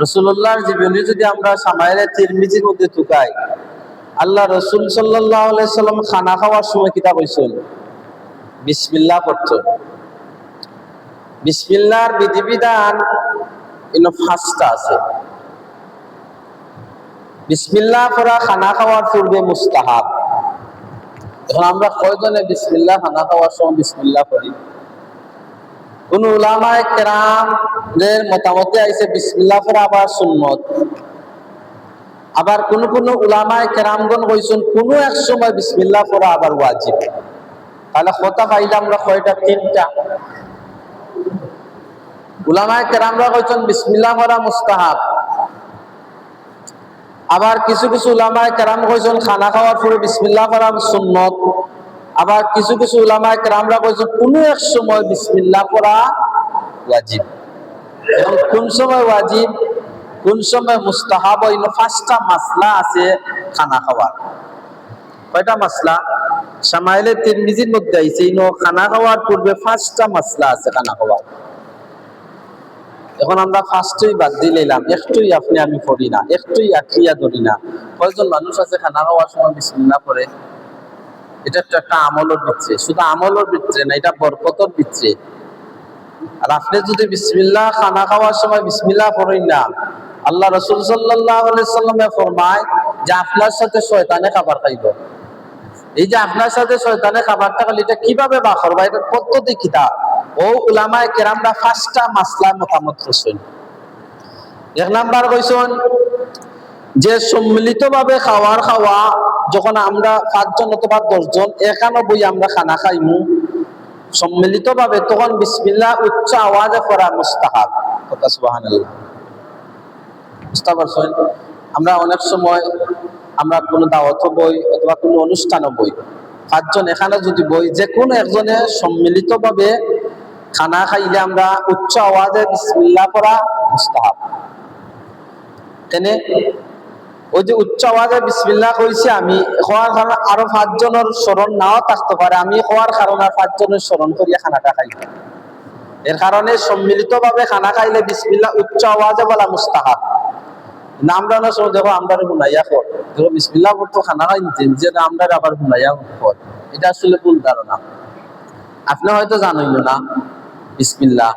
রসুল্লাহর জীবনী যদি আমরা সামাইলে তিরমিজির মধ্যে টুকাই আল্লাহ রসুল সাল্লাহ সাল্লাম খানা খাওয়ার সময় কিতা কইছেন বিসমিল্লাহ পড়ছেন বিসমিল্লাহর বিধিবিধান ইনো ফাঁসটা আছে। বিসমিল্লাহ পড়া খানা খাওয়ার পূর্বে মুস্তাহাব। এখন আমরা কয়জনে বিসমিল্লাহ খানা খাওয়ার সময় বিসমিল্লাহ পড়ি? কোন উলামায়ে কেরাম দের মতামতে আইছে বিসমিল্লাহ পড়া আবার সুন্নত। আবার কোন কোন উলামায়ে কেরামগণ কইছেন কোন এক সময় বিসমিল্লাহ পড়া আবার ওয়াজিব। তাহলে কথা পাইলে আমরা কয়টা, তিনটা? উলামায়ে কেরামরা কইছেন বিসমিল্লাহ পড়া মুস্তাহাব। আবার কিছু কিছু উলামায়ে কেরাম কইছেন খানা খাওয়ার পরে বিসমিল্লাহ পড়া সুন্নত। আবার কিছু কিছু উলামায়ে কেরামরা কইছেন কোন এক সময় বিসমিল্লাহ পড়া ওয়াজিব। এবং কোন সময় ওয়াজিব? কোন সময় মুস্তাহাব? হইল পাঁচটা মাসলা আছে খানা খাওয়ার। কয়টা মাসলা? সামাইলে তিরমিজির মধ্যে আইছে ইনো খানা খাওয়ার পূর্বে পাঁচটা মাসলা আছে খানা খাওয়ার। এখন আমরা ফার্স্টই বাদ দিলাম একটুই আপনি আমি পড়ি না, একটুই আঁকড়িয়া ধরি না। কয়জন মানুষ আছে খানা খাওয়ার সময় বিসমিল্লাহ পড়ে? এটা তো একটা আমলের ভিতরে শুধু আমলের ভিতরে না, এটা বরকতর ভিতরে আর আপনি যদি বিসমিল্লাহ খানা খাওয়ার সময় বিসমিল্লাহ পড়েন না, আল্লাহ রসুল সাল্লাহ সাল্লামে ফরমায় যে আপনার সাথে শয়তানে খাবার খাইব। এই যে আপনার সাথে শয়তানে খাবারটা খালি এটা কীভাবে বা করবা এটা পদ্ধতি কিতা ও উলামায়ে কেরামরা পাঁচটা মাসলায় মতামত করছেন এক নাম্বার কইছেন যে সম্মিলিত ভাবে খাওয়ার খাওয়া, যখন আমরা পাঁচজন অথবা দশজন, একানব্বই আমরা খানা খাইমু সম্মিলিত ভাবে তখন বিসমিল্লাহ উচ্চ আওয়াজে পড়া মুস্তাহাব। আমরা অনেক সময় আমরা কোনো দাওয়াত বই অথবা কোনো অনুষ্ঠানও বই, পাঁচজন এখানে যদি বই যে কোনো একজনে সম্মিলিত ভাবে খানা খাইলে আমরা উচ্চ আওয়াজে বিসমিল্লাহ পড়া মুস্তাহাব। ওই যে উচ্চ আওয়াজে বিসমিল্লাহ কইছি, আমি হওয়ার কারণে আরও পাঁচজনের স্মরণ নাও থাকতে পারে। আমি হওয়ার কারণে আর পাঁচজনের স্মরণ করিয়া খানাটা খাই। এর কারণে সম্মিলিত ভাবে খানা খাইলে বিসমিল্লাহ উচ্চ আওয়াজে বলা মুস্তাহাব। না না দেখো আমরা গুনাইয়া কর দেখো, বিসমিল্লাহ পড়তো খানা খাই নিতেন যে আমরা আবার গুনাইয়া কর এটা আসলে ভুল ধারণা। আপনি হয়তো জানইল না, বিসমিল্লাহ,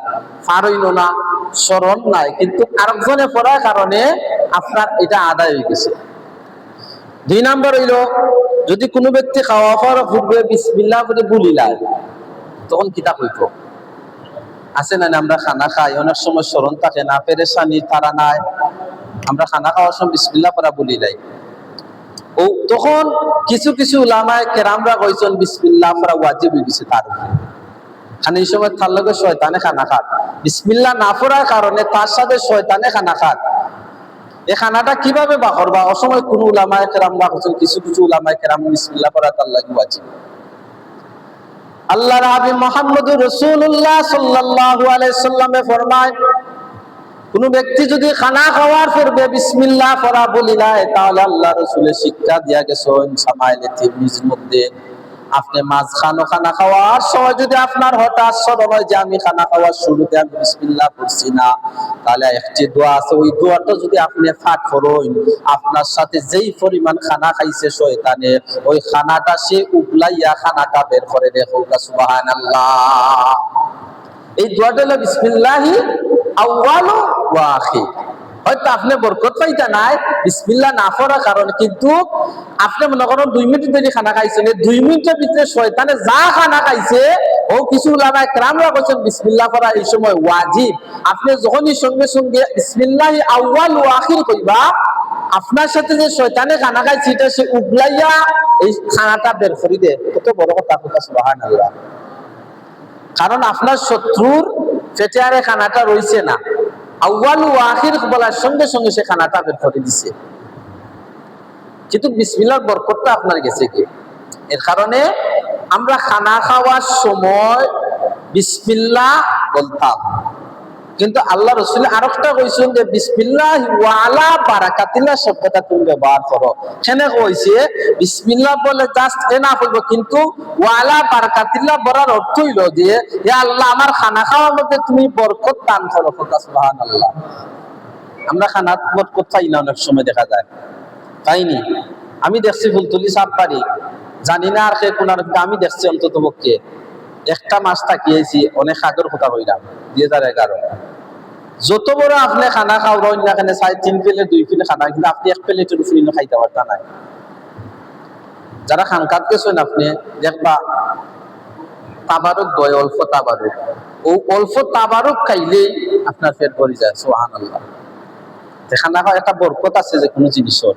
পারইল না, স্মরণ নাই। কিন্তু আরেকজনে পড়ার কারণে আপনার এটা আদায় হয়ে গেছে। দুই নাম্বার হইল, যদি কোনো ব্যক্তি খাওয়া খাওয়ার পূর্বে বিসমিল্লাহ করে বলিলায় তখন কিতা হইতো আছে না আমরা খানা খাই, অনেক সময় স্মরণ থাকে না, পেরেশানি, তারা নাই। আমরা খানা খাওয়ার সময় বিসমিল্লাহ করা বলি নাই ও, তখন কিছু কিছু উলামায় কেরামরা কইছেন, বিসমিল্লাহ করা ওয়াজিব হয়ে গেছে তার উপরে। খানি এই সময় তার লগে শয়তানে খানা খাত বিসমিল্লাহ না পড়ার কারণে তার সাথে শয়তানে খানা খাত এই খানাটা কীভাবে বা করবা? অসময় কোন উলামায় কেরামরা কইছেন কিছু কিছু উলামায় কেরাম বিসমিল্লাহ করা তার লাগে ওয়াজিব। আল্লাহ রাবি মোহাম্মদ রসুল্লাহ সাল্লাল্লাহু আলাইহি সাল্লামে ফরমায়, কোন ব্যক্তি যদি খানা খাওয়ার পূর্বে বিসমিল্লাহ পড়া বলিলায় তাহলে আল্লাহ রসুলের শিক্ষা দিয়া গেছেন সামাইলে তিরমিজির মধ্যে। আপনি মাছ খানো খানা খাওয়ার সময় যদি আপনার হঠাৎ স্মরণ হয় যে আমি খানা খাওয়ার শুরুতে আমি বিসমিল্লাহ করছি না। তাহলে একটি দোয়া আছে, ওই দোয়াটা যদি আপনি ফাট করেন, আপনার সাথে যেই পরিমাণ খানা খাইছে শয়তানে, ওই খানাটা সে উবলাইয়া খানাটা বের করে দেখো সুবহানাল্লাহ। এই দোয়াটা হলো বিসমিল্লাহি আউয়ালু ওয়া আখির হয়তো আপনি বরকত পাইতা নাই, বিসমিল্লাহ না পড়ার কারণে, কিন্তু আপনি মনে করেন দুই মিনিট ধরে খানা খাইছেন দুই মিনিটের ভিতরে শয়তানে যা খানা খাইছে, ও কিছু উলামায়ে কেরামরা বলছেন, বিসমিল্লাহ পড়া এই সময় ওয়াজিব। আপনি যখনই সঙ্গে সঙ্গে বিসমিল্লাহি আউয়াল ওয়া আখির কইবা, আপনার সাথে যে শয়তানে খানা খাইছে, এটা সে উগলাইয়া এই খানাটা বের করে দে কত বড় কথা কথা, সুবহানাল্লাহ। কারণ আপনার শত্রুর পেটে আরে খানাটা রইছে না। আউ্বাল ও আখির বলার সঙ্গে সঙ্গে সে খানাটা বের দিছে। কিন্তু বিসমিল্লার বরকতটা আপনার গেছে কি? এর কারণে আমরা খানা খাওয়ার সময় বিসমিল্লা বলতাম। কিন্তু আল্লাহ রসুল আরেকটা কইছেন যে, বিসমিল্লাহ ওয়ালা বারাকাতিল্লাহ শব্দটা তুমি ব্যবহার করো। সেনে কইছে, বিসমিল্লাহ বলে জাস্ট এ হইব, কিন্তু ওয়ালা বারাকাতিল্লাহ বলার অর্থ হইল যে, হে আল্লাহ, আমার খানা খাওয়ার মধ্যে তুমি বরকত দান করো কথা সুবহানাল্লাহ। আমরা খানাত বরকত পাই না অনেক সময় দেখা যায়। তাইনি আমি দেখছি ফুলতুলি সাপ বাড়ি জানি না আর সে কোনার কিন্তু আমি দেখছি অন্তত পক্ষে একটা মাস থাকিয়েছি, অনেক আগের কথা কইলাম দুই হাজার এগারো যত বড় আপনি খানা খাও রইন না খানে চাই তিন প্লেট দুই প্লেট খানা, কিন্তু আপনি এক প্লেটের উপরে খাইতে পারতা নাই। যারা খানকাত গেছেন আপনি, দেখবা তাবারক দয়, অল্প তাবারক ও অল্প তাবারক খাইলেই আপনার পেট ভরে যায় সোহান আল্লাহ খানা খাওয়া একটা বরকত আছে যে কোনো জিনিসের